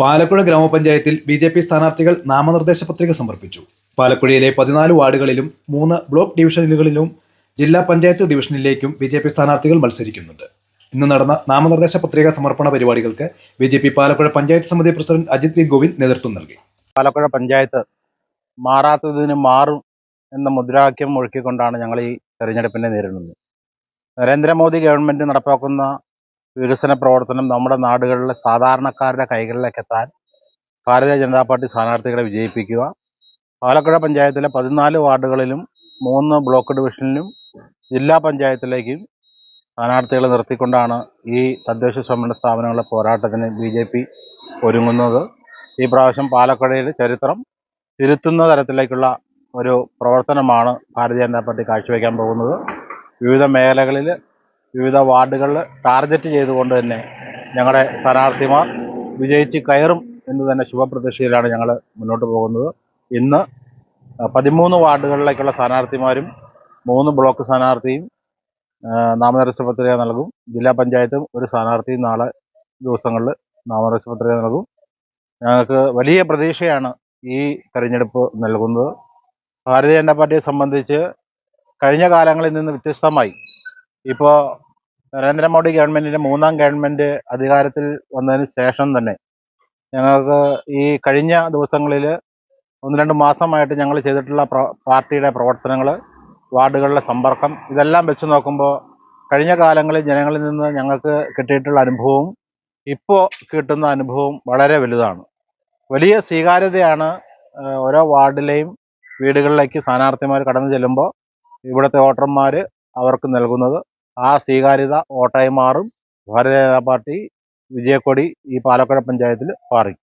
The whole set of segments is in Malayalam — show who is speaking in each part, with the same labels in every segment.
Speaker 1: പാലക്കുഴ ഗ്രാമപഞ്ചായത്തിൽ ബി ജെ പി സ്ഥാനാർത്ഥികൾ നാമനിർദ്ദേശ പത്രിക സമർപ്പിച്ചു. പാലക്കുഴയിലെ പതിനാല് വാർഡുകളിലും മൂന്ന് ബ്ലോക്ക് ഡിവിഷനുകളിലും ജില്ലാ പഞ്ചായത്ത് ഡിവിഷനിലേക്കും ബി ജെ പി സ്ഥാനാർത്ഥികൾ മത്സരിക്കുന്നുണ്ട്. ഇന്ന് നടന്ന നാമനിർദ്ദേശ പത്രിക സമർപ്പണ പരിപാടികൾക്ക് B J P Palakkuzha panchayat സമിതി പ്രസിഡന്റ് അജിത് വി ഗോവിന്ദ് നേതൃത്വം നൽകി.
Speaker 2: പാലക്കുഴ പഞ്ചായത്ത് മാറാത്തതിന് മാറും എന്ന മുദ്രാവാക്യം ഒഴുക്കിക്കൊണ്ടാണ് ഞങ്ങൾ ഈ തെരഞ്ഞെടുപ്പിനെ നേരിടുന്നത്. നരേന്ദ്രമോദി ഗവൺമെന്റ് നടപ്പാക്കുന്ന വികസന പ്രവർത്തനം നമ്മുടെ നാടുകളിലെ സാധാരണക്കാരുടെ കൈകളിലേക്ക് എത്താൻ ഭാരതീയ ജനതാ പാർട്ടി സ്ഥാനാർത്ഥികളെ വിജയിപ്പിക്കുക. പാലക്കുഴ പഞ്ചായത്തിലെ പതിനാല് വാർഡുകളിലും മൂന്ന് ബ്ലോക്ക് ഡിവിഷനിലും ജില്ലാ പഞ്ചായത്തിലേക്കും സ്ഥാനാർത്ഥികളെ നിർത്തിക്കൊണ്ടാണ് ഈ തദ്ദേശ സ്വയംഭരണ സ്ഥാപനങ്ങളുടെ പോരാട്ടത്തിന് ബി ജെ പി ഒരുങ്ങുന്നത്. ഈ പ്രാവശ്യം പാലക്കുഴയിൽ ചരിത്രം തിരുത്തുന്ന തരത്തിലേക്കുള്ള ഒരു പ്രവർത്തനമാണ് ഭാരതീയ ജനതാ പാർട്ടി കാഴ്ചവെക്കാൻ പോകുന്നത്. വിവിധ മേഖലകളിൽ വിവിധ വാർഡുകളിൽ ടാർഗറ്റ് ചെയ്തുകൊണ്ട് തന്നെ ഞങ്ങളുടെ സ്ഥാനാർത്ഥിമാർ വിജയിച്ച് കയറും എന്ന് തന്നെ ശുഭപ്രതീക്ഷയിലാണ് ഞങ്ങൾ മുന്നോട്ട് പോകുന്നത്. ഇന്ന് പതിമൂന്ന് വാർഡുകളിലേക്കുള്ള സ്ഥാനാർത്ഥിമാരും മൂന്ന് ബ്ലോക്ക് സ്ഥാനാർത്ഥിയും നാമനിർദ്ദേശ പത്രിക നൽകും. ജില്ലാ പഞ്ചായത്തും ഒരു സ്ഥാനാർത്ഥിയും നാളെ ദിവസങ്ങളിൽ നാമനിർദ്ദേശ പത്രിക നൽകും. ഞങ്ങൾക്ക് വലിയ പ്രതീക്ഷയാണ് ഈ തെരഞ്ഞെടുപ്പ് നൽകുന്നത്. ഭാരതീയ ജനതാ പാർട്ടിയെ സംബന്ധിച്ച് കഴിഞ്ഞ കാലങ്ങളിൽ നിന്ന് വ്യത്യസ്തമായി. ഇപ്പോൾ നരേന്ദ്രമോദി ഗവൺമെന്റിന്റെ മൂന്നാം ഗവൺമെന്റ് അധികാരത്തിൽ വന്നതിന് ശേഷം തന്നെ ഞങ്ങൾക്ക് ഈ കഴിഞ്ഞ ദിവസങ്ങളിൽ ഒന്ന് രണ്ട് മാസമായിട്ട് ഞങ്ങൾ ചെയ്തിട്ടുള്ള പാർട്ടിയുടെ പ്രവർത്തനങ്ങൾ വാർഡുകളിലെ സമ്പർക്കം ഇതെല്ലാം വെച്ച് നോക്കുമ്പോൾ കഴിഞ്ഞ കാലങ്ങളിൽ ജനങ്ങളിൽ നിന്ന് ഞങ്ങൾക്ക് കിട്ടിയിട്ടുള്ള അനുഭവവും ഇപ്പോൾ കിട്ടുന്ന അനുഭവവും വളരെ വലുതാണ്. വലിയ സ്വീകാര്യതയാണ് ഓരോ വാർഡിലെയും വീടുകളിലേക്ക് സ്ഥാനാർത്ഥിമാർ കടന്നു ചെല്ലുമ്പോൾ ഇവിടുത്തെ വോട്ടർമാർ അവർക്ക് നൽകുന്നത്. ആ സ്വീകാര്യത ഓട്ടായി മാറും. ഭാരതീയ ജനതാ പാർട്ടി വിജയക്കൊടി ഈ പാലക്കാട് പഞ്ചായത്തിൽ പാറിക്കും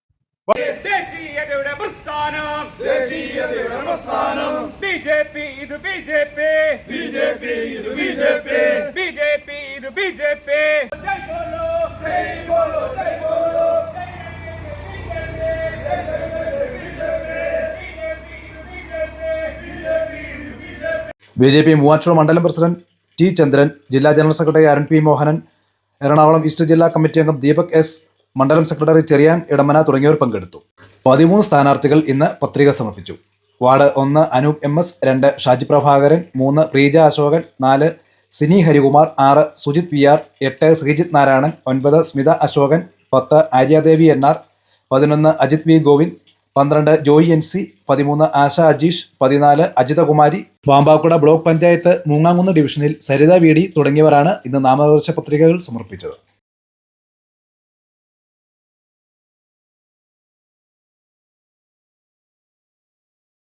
Speaker 3: ഇത് ഇത് ഇത് ബി ജെ പി
Speaker 1: മൂവാറ്റുപുഴ മണ്ഡലം പ്രസിഡന്റ് ടി ചന്ദ്രൻ ജില്ലാ general secretary Arun P Mohanan Ernakulam east ജില്ലാ കമ്മിറ്റി അംഗം ദീപക് എസ് മണ്ഡലം സെക്രട്ടറി ചെറിയാൻ ഇടമന തുടങ്ങിയവർ പങ്കെടുത്തു. പതിമൂന്ന് സ്ഥാനാർത്ഥികൾ ഇന്ന് പത്രിക സമർപ്പിച്ചു. വാർഡ് ഒന്ന് അനൂപ് എം എസ് രണ്ട് ഷാജി പ്രഭാകരൻ മൂന്ന് പ്രീജ അശോകൻ നാല് സിനി ഹരികുമാർ ആറ് സുജിത് പി ആർ എട്ട് ശ്രീജിത് നാരായണൻ ഒൻപത് സ്മിത അശോകൻ പത്ത് ആര്യാദേവി എൻ ആർ പതിനൊന്ന് അജിത് വി ഗോവിന്ദ് പന്ത്രണ്ട് ജോയി എൻ സി പതിമൂന്ന് ആശ അജീഷ് പതിനാല് അജിതകുമാരി പാമ്പാക്കുട ബ്ലോക്ക് പഞ്ചായത്ത് മൂങ്ങാങ്കുന്ന് ഡിവിഷനിൽ സരിത വി ഡി തുടങ്ങിയവരാണ് ഇന്ന് നാമനിർദ്ദേശ പത്രികകൾ സമർപ്പിച്ചത്.